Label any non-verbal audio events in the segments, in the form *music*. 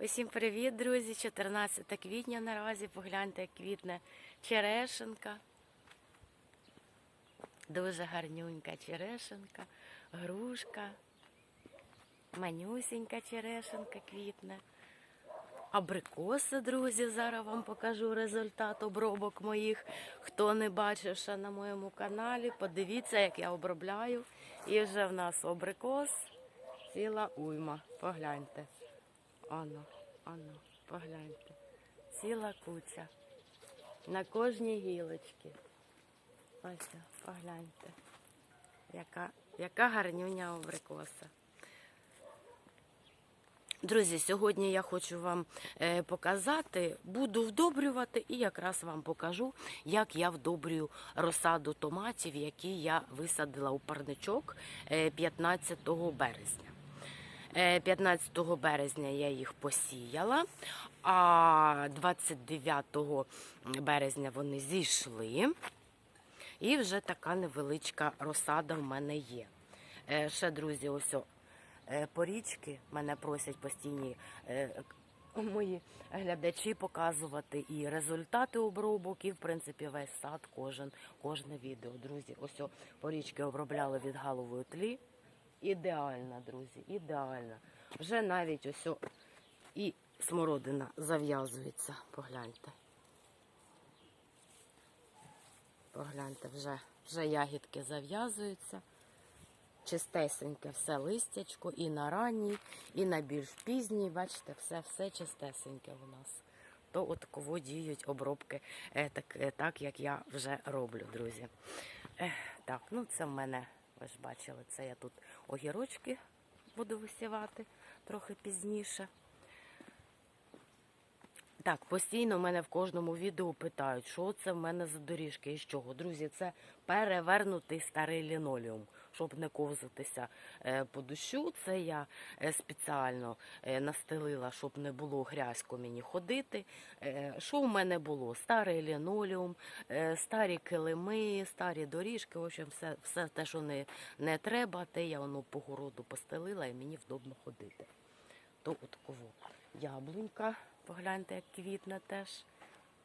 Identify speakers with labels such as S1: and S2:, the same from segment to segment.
S1: Усім привіт, друзі! 14 квітня наразі. Погляньте, як квітне черешенка. Дуже гарнюнька черешенка, грушка, манюсінька черешенка квітне. Абрикоси, друзі, зараз вам покажу результат обробок моїх. Хто не бачив ще на моєму каналі, подивіться, як я обробляю. І вже в нас абрикос ціла уйма. Погляньте. Оно, оно, погляньте. Ціла куча. На кожній гілочці. Ось, погляньте. Яка, яка гарнюня абрикоса. Друзі, сьогодні я хочу вам е, показати, буду вдобрювати і якраз вам покажу, як я вдобрюю розсаду томатів, які я висадила у парничок е, 15 березня. Е, 15 березня я їх посіяла, а 29 березня вони зійшли. І вже така невеличка розсада в мене є. Е, Ще, друзі, ось е, порічки мене просять постійні е, мої глядачі показувати і результати обробок, і в принципі весь сад, кожен, кожне відео. Друзі, ось порічки обробляли від галової тлі. Ідеально, друзі, ідеально. Вже навіть ось і смородина зав'язується. Погляньте. Погляньте, вже, вже ягідки зав'язуються. Чистесеньке все листячко, і на ранній, і на більш пізній. Бачите, все, все чистесеньке у нас. То от кого діють обробки е, так, е, так, як я вже роблю, друзі. Ех, так, ну це в мене, ви ж бачили, це я тут огірочки буду висівати трохи пізніше. Так, постійно мене в кожному відео питають, що це в мене за доріжки і з чого. Друзі, це перевернутий старий лінолеум, щоб не ковзатися е, по дощу. Це я е, спеціально е, настелила, щоб не було грязько мені ходити. Що в мене було? Старий лінолеум, старі килими, старі доріжки. В общем, все, все те, що не, не треба, те я воно по городу постелила і мені вдобно ходити. То от кого яблунька. Погляньте, як квітне теж.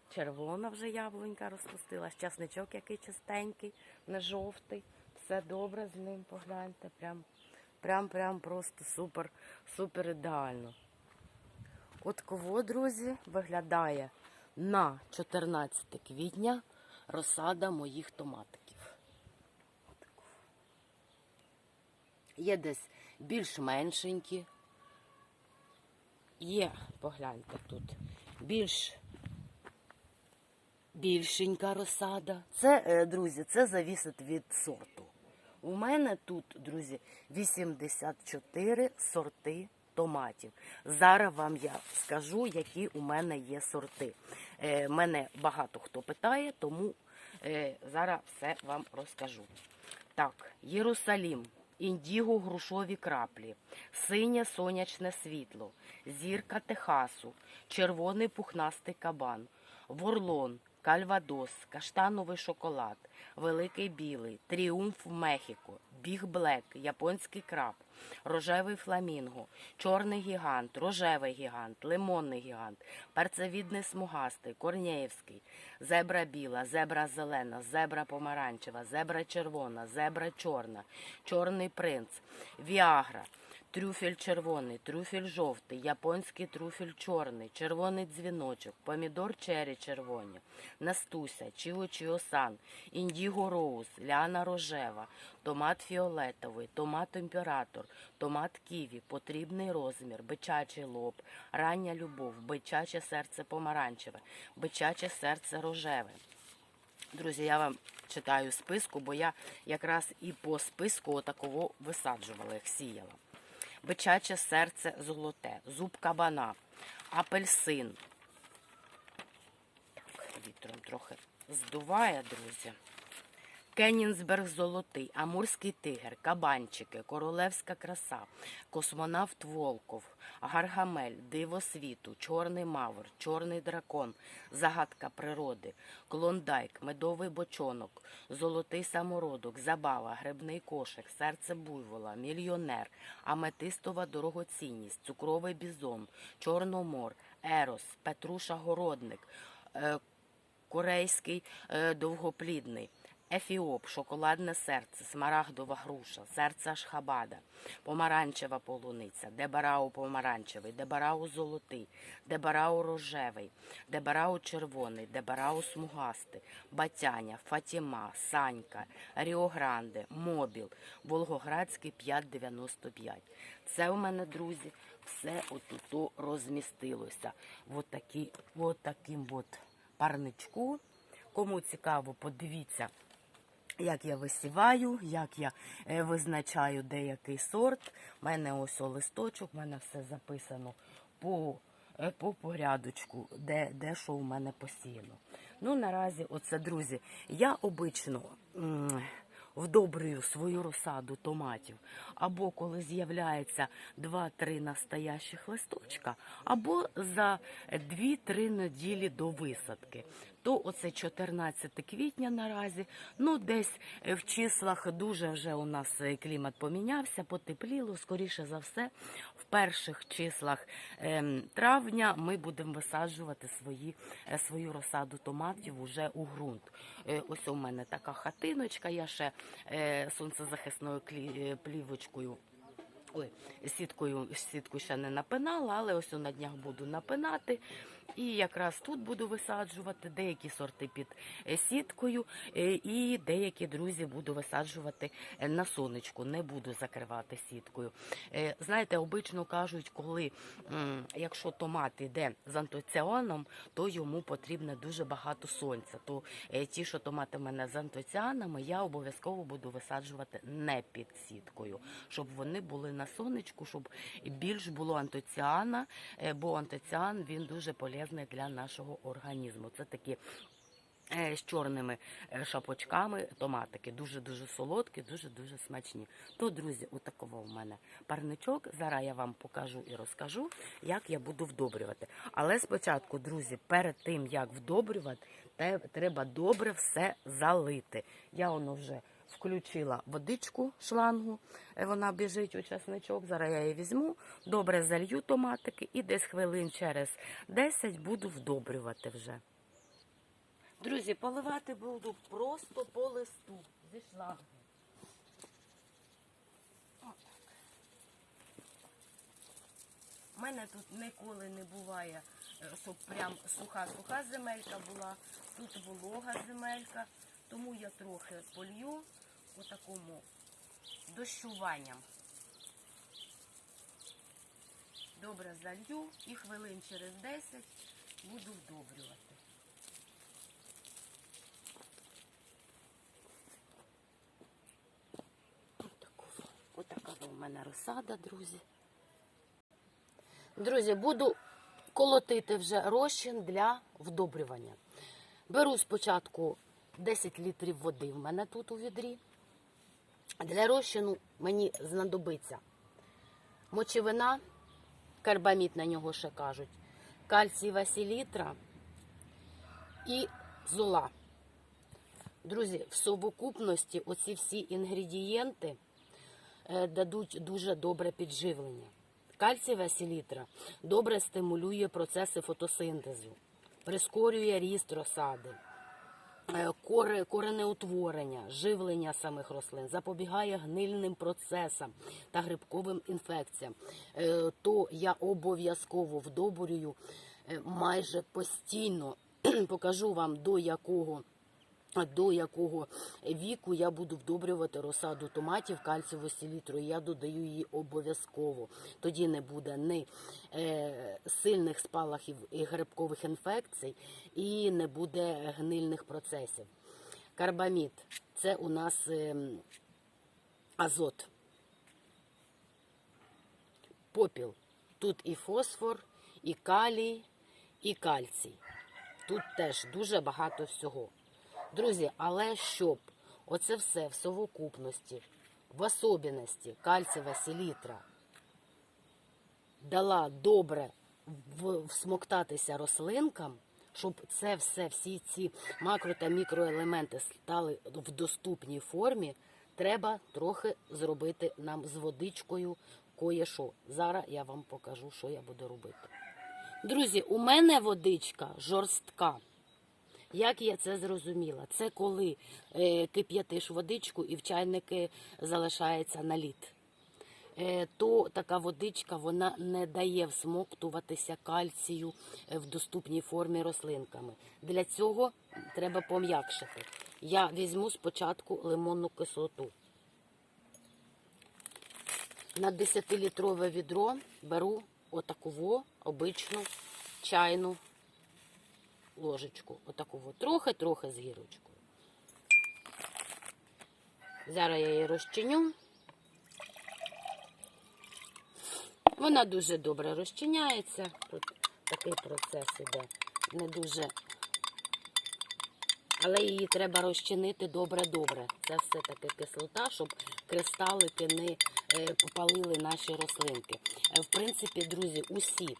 S1: Червона вже яблунька розпустилась. Часничок який чистенький, не жовтий. Все добре з ним, погляньте. Прям, прям, прям просто супер, супер ідеально. От кого, друзі, виглядає на 14 квітня розсада моїх томатиків. Є десь більш меншенькі, Є, погляньте тут, більш більшенька розсада. Це, е, друзі, це завісить від сорту. У мене тут, друзі, 84 сорти томатів. Зараз вам я скажу, які у мене є сорти. Е, Мене багато хто питає, тому е, зараз все вам розкажу. Так, Єрусалім. Індіго грушові краплі, синє сонячне світло, зірка Техасу, червоний пухнастий кабан, ворлон, кальвадос, каштановий шоколад, великий білий, тріумф Мехіко, біг блек, японський краб, рожевий фламінго, чорний гігант, рожевий гігант, лимонний гігант, перцевідний смугастий, корнеївський, зебра біла, зебра зелена, зебра помаранчева, зебра червона, зебра чорна, чорний принц, віагра. Трюфель червоний, трюфель жовтий, японський трюфель чорний, червоний дзвіночок, помідор чері червоні, Настуся, Чіо Чіосан, індіго роуз, ляна рожева, томат фіолетовий, томат імператор, томат ківі, потрібний розмір, бичачий лоб, рання любов, бичаче серце помаранчеве, бичаче серце рожеве. Друзі, я вам читаю списку, бо я якраз і по списку отакого висаджувала, їх сіяла. Бичаче серце золоте, зуб кабана, апельсин. Вітром трохи здуває, друзі. Кенінсберг золотий, Амурський тигр, Кабанчики, Королевська краса, Космонавт Волков, Гаргамель, Диво світу, Чорний Мавр, Чорний дракон, Загадка природи, Клондайк, Медовий бочонок, Золотий самородок, Забава, Грибний кошик, Серце буйвола, Мільйонер, Аметистова дорогоцінність, Цукровий бізон, Чорномор, Ерос, Петруша Городник, е, Корейський е, довгоплідний. Ефіоп, шоколадне серце, смарагдова груша, серце Ашхабада, помаранчева полуниця, дебарау помаранчевий, дебарау золотий, дебарау рожевий, дебарау червоний, дебарау смугастий, батяня, Фатіма, Санька, Ріогранде, Мобіл, Волгоградський 595. Це у мене, друзі, все отут розмістилося. От, такі, от таким от парничку. Кому цікаво, подивіться, як я висіваю, як я е, визначаю деякий сорт. У мене ось о листочок, у мене все записано по, е, по порядочку, де, де що у мене посіяно. Ну, наразі, оце, друзі, я обично. Вдобрюю свою розсаду томатів, або коли з'являється 2-3 настоящих листочка, або за 2-3 неділі до висадки. То оце 14 квітня наразі. Ну, десь е, в числах дуже вже у нас е, клімат помінявся, потепліло. Скоріше за все, в перших числах ем, травня ми будемо висаджувати свої, е, свою розсаду томатів уже у ґрунт. Ось у мене така хатиночка, я ще сонцезахисною плівочкою. Ой, сіткою сітку ще не напинала, але ось на днях буду напинати. І якраз тут буду висаджувати деякі сорти під е, сіткою, е, і деякі друзі буду висаджувати е, на сонечку, не буду закривати сіткою. Знаєте, обично кажуть, коли якщо томат йде з антоціаном, то йому потрібно дуже багато сонця. То ті, що томати в мене з антоціанами, я обов'язково буду висаджувати не під сіткою, щоб вони були на сонечку, щоб більш було антоціана, бо антоціан він дуже полезний для нашого організму. Це такі. е, З чорними е, шапочками томатики дуже дуже солодкі, дуже дуже смачні. То, друзі, отакого в мене парничок. Зараз я вам покажу і розкажу, як я буду вдобрювати. Але спочатку, друзі, перед тим як вдобрювати, треба добре все залити. Я воно вже включила водичку шлангу, е, вона біжить у часничок. Зараз я її візьму, добре залью томатики і десь хвилин через 10 буду вдобрювати вже. Друзі, поливати буду просто по листу зі шлангу. У мене тут ніколи не буває, е, щоб прям суха-суха земелька була. Тут волога земелька, тому я трохи полью отакому дощуванням. Добре залью і хвилин через 10 буду вдобрювати. Отака в мене розсада, друзі. Друзі, буду колотити вже розчин для вдобрювання. Беру спочатку 10 літрів води в мене тут у відрі. Для розчину мені знадобиться мочевина, карбамід на нього ще кажуть, кальцієва селітра і зола. Друзі, в совокупності оці всі інгредієнти е, дадуть дуже добре підживлення. Кальцієва селітра добре стимулює процеси фотосинтезу, прискорює ріст розсади, коренеутворення, живлення самих рослин, запобігає гнильним процесам та грибковим інфекціям. Е, То я обов'язково вдобрюю е, майже постійно. *clears throat* Покажу вам до якого до якого віку я буду вдобрювати розсаду томатів кальцієву селітру. Я додаю її обов'язково. Тоді не буде ні е, сильних спалахів і грибкових інфекцій, і не буде гнильних процесів. Карбамід це у нас ем, азот. Попіл. Тут і фосфор, і калій, і кальцій. Тут теж дуже багато всього. Друзі, але щоб Оце все в совокупності, в особливості кальцієва селітра дала добре всмоктатися рослинкам, щоб це все, всі ці макро та мікроелементи стали в доступній формі, треба трохи зробити нам з водичкою кое-що. Зараз я вам покажу, що я буду робити. Друзі, у мене водичка жорстка. Як я це зрозуміла? Це коли е, кип'ятиш водичку і в чайники залишається наліт. Е, то така водичка вона не дає всмоктуватися кальцію е, в доступній формі рослинками. Для цього треба пом'якшити. Я візьму спочатку лимонну кислоту. На 10-літрове відро беру отаку обичну чайну ложечку. Отаку трохи-трохи з гірочкою. Зараз я її розчиню. Вона дуже добре розчиняється. Тут такий процес іде. Не дуже. Але її треба розчинити добре-добре. Це все-таки кислота, щоб кристалики не е, попалили наші рослинки. Е, В принципі, друзі, усі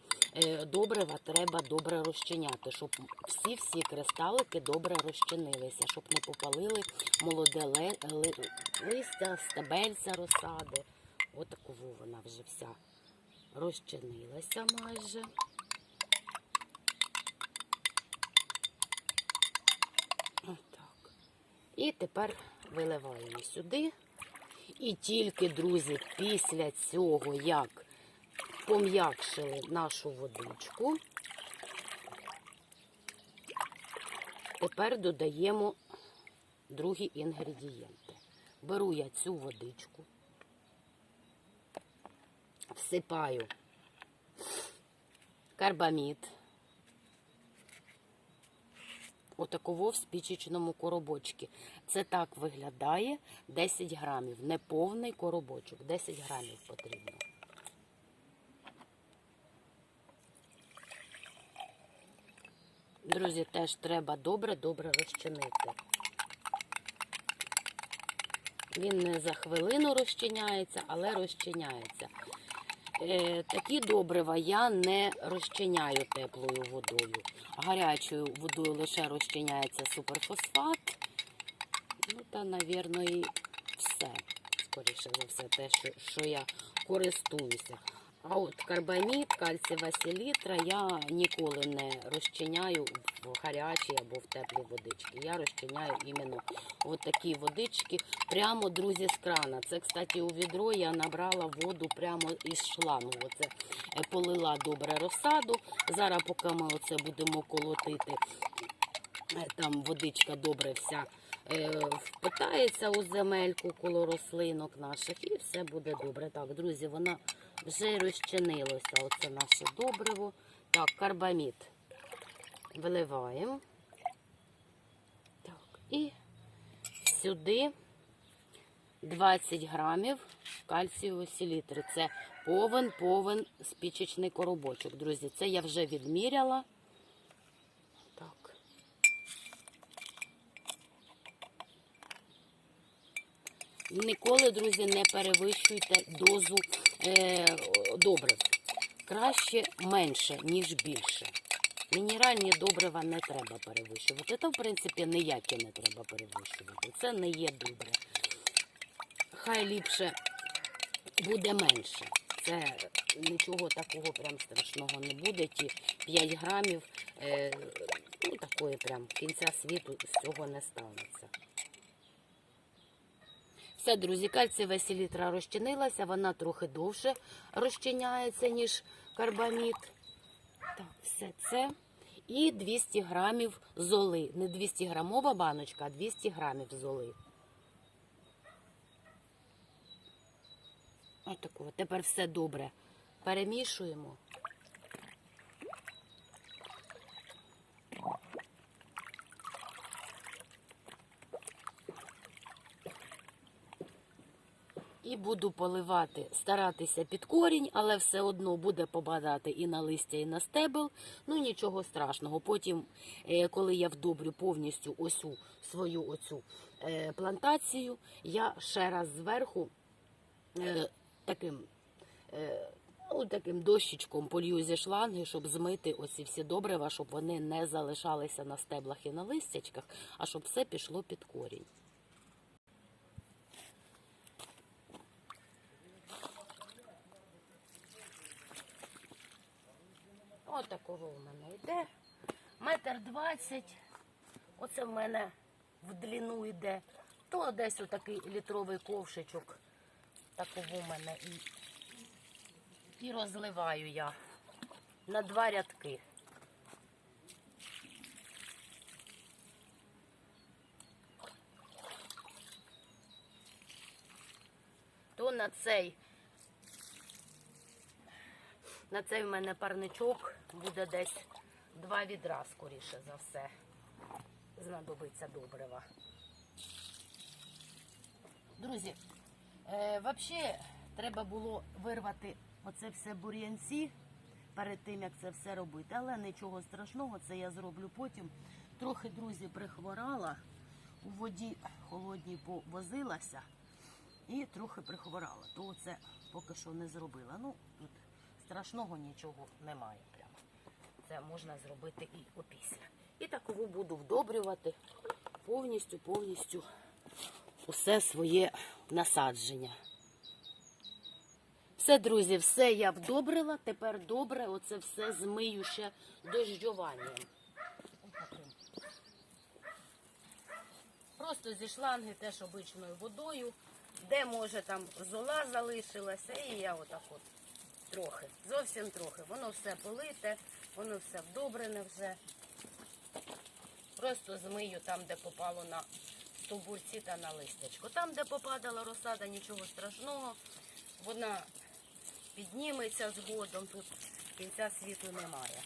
S1: добрива треба добре розчиняти, щоб всі-всі кристалики добре розчинилися, щоб не попалили молоде листя, стебельця розсади. Отаку вона вже вся розчинилася майже. Отак. І тепер виливаємо сюди. І тільки, друзі, після цього, як пом'якшили нашу водичку, тепер додаємо другі інгредієнти. Беру я цю водичку, всипаю карбамід. Отаково в спічечному коробочці. Це так виглядає 10 грамів. Не повний коробочок. 10 грамів потрібно. Друзі, теж треба добре-добре розчинити. Він не за хвилину розчиняється, але розчиняється. Е, такі добрива я не розчиняю теплою водою. Гарячою водою лише розчиняється суперфосфат. Ну та, навірно, і все. Скоріше за все, те, що, що я користуюся. А от карбамід, кальцієва селітра я ніколи не розчиняю в гарячій або в теплій водичці. Я розчиняю іменно от такі водички, прямо, друзі, з крана. Це, кстати, у відро я набрала воду прямо із шлангу. Оце е, полила добре розсаду. Зараз, поки ми оце будемо колотити, е, там водичка добре вся е, впитається у земельку коло рослинок наших, і все буде добре. Так, друзі, вона вже розчинилося. Оце наше добриво. Так, карбамід виливаємо. Так, і сюди 20 грамів кальцієвої селітри. Це повен-повен спічечний коробочок. Друзі, це я вже відміряла. Так. Ніколи, друзі, не перевищуйте дозу добрив. Краще менше, ніж більше. Мінеральні добрива не треба перевищувати. Та, в принципі, ніякі не треба перевищувати. Це не є добре. Хай ліпше буде менше. Це нічого такого прям страшного не буде. Ті 5 грамів, е, ну такої прям кінця світу з цього не станеться. Все, друзі, кальцієва селітра розчинилася, вона трохи довше розчиняється, ніж карбамід. Так, все це. І 200 грамів золи. Не 200 грамова баночка, а 200 грамів золи. Отако. Тепер все добре. Перемішуємо. І буду поливати, старатися під корінь, але все одно буде попадати і на листя, і на стебел. Ну нічого страшного. Потім, е, коли я вдобрю повністю осю свою оцю е, плантацію, я ще раз зверху е, таким, ну, таким дощечком полью зі шланги, щоб змити оці всі добрива, щоб вони не залишалися на стеблах і на листячках, а щоб все пішло під корінь. От такого в мене йде. Метр двадцять. Оце в мене в длину йде. То десь отакий літровий ковшичок. Такого в мене і, і розливаю я на два рядки. То на цей на цей в мене парничок буде десь два відра, скоріше за все. Знадобиться добрива. Друзі, е, взагалі треба було вирвати оце все бур'янці перед тим, як це все робити. Але нічого страшного, це я зроблю потім. Трохи, друзі, прихворала, у воді холодній повозилася і трохи прихворала. То це поки що не зробила. Ну, тут страшного нічого немає прямо. Це можна зробити і опісля. І такову буду вдобрювати повністю, повністю усе своє насадження. Все, друзі, все я вдобрила. Тепер добре оце все змию ще. Отаким. Просто зі шланги теж обичною водою, де може там зола залишилася, і я отак от трохи, зовсім трохи. Воно все полите, воно все вдобрене вже. Просто змию там, де попало на стовбурці та на листячко. Там, де попадала розсада, нічого страшного. Вона підніметься згодом, тут кінця світу немає.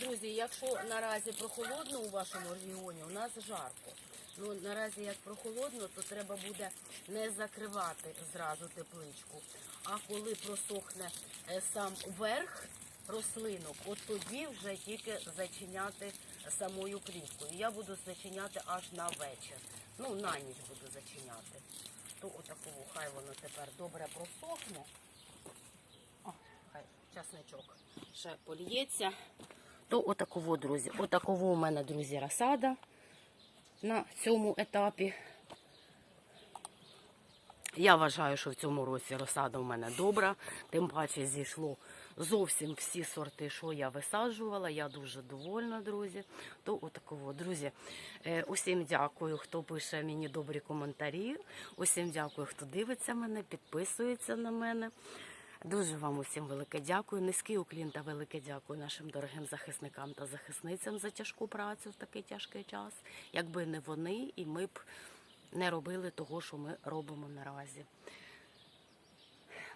S1: Друзі, якщо наразі прохолодно у вашому регіоні, у нас жарко. Ну, наразі як прохолодно, то треба буде не закривати зразу тепличку. А коли просохне е, сам верх рослинок, от тоді вже тільки зачиняти самою плівкою. Я буду зачиняти аж на вечір. Ну, на ніч буду зачиняти. То отакого хай воно тепер добре просохне. О, хай часничок ще поліється. То отаково, друзі. Отаково у мене, друзі, розсада на цьому етапі. Я вважаю, що в цьому році розсада у мене добра. Тим паче зійшло зовсім всі сорти, що я висаджувала. Я дуже довольна, друзі. То отаково, друзі. е, Усім дякую, хто пише мені добрі коментарі. Усім дякую, хто дивиться мене, підписується на мене. Дуже вам усім велике дякую. Низький уклін та велике дякую нашим дорогим захисникам та захисницям за тяжку працю в такий тяжкий час. Якби не вони, і ми б не робили того, що ми робимо наразі.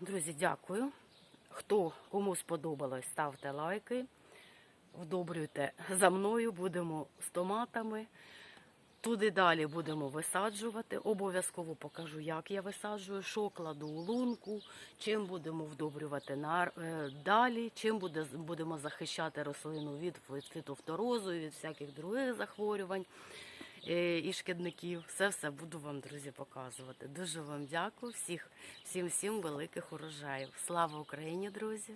S1: Друзі, дякую. Хто кому сподобалось, ставте лайки, вдобрюйте за мною, будемо з томатами. Туди далі будемо висаджувати. Обов'язково покажу, як я висаджую, що кладу у лунку, чим будемо вдобрювати е, далі, чим буде, будемо захищати рослину від фітофторозу, від всяких других захворювань е, і шкідників. Все все буду вам, друзі, показувати. Дуже вам дякую. Всіх, всім, всім великих урожаїв. Слава Україні, друзі!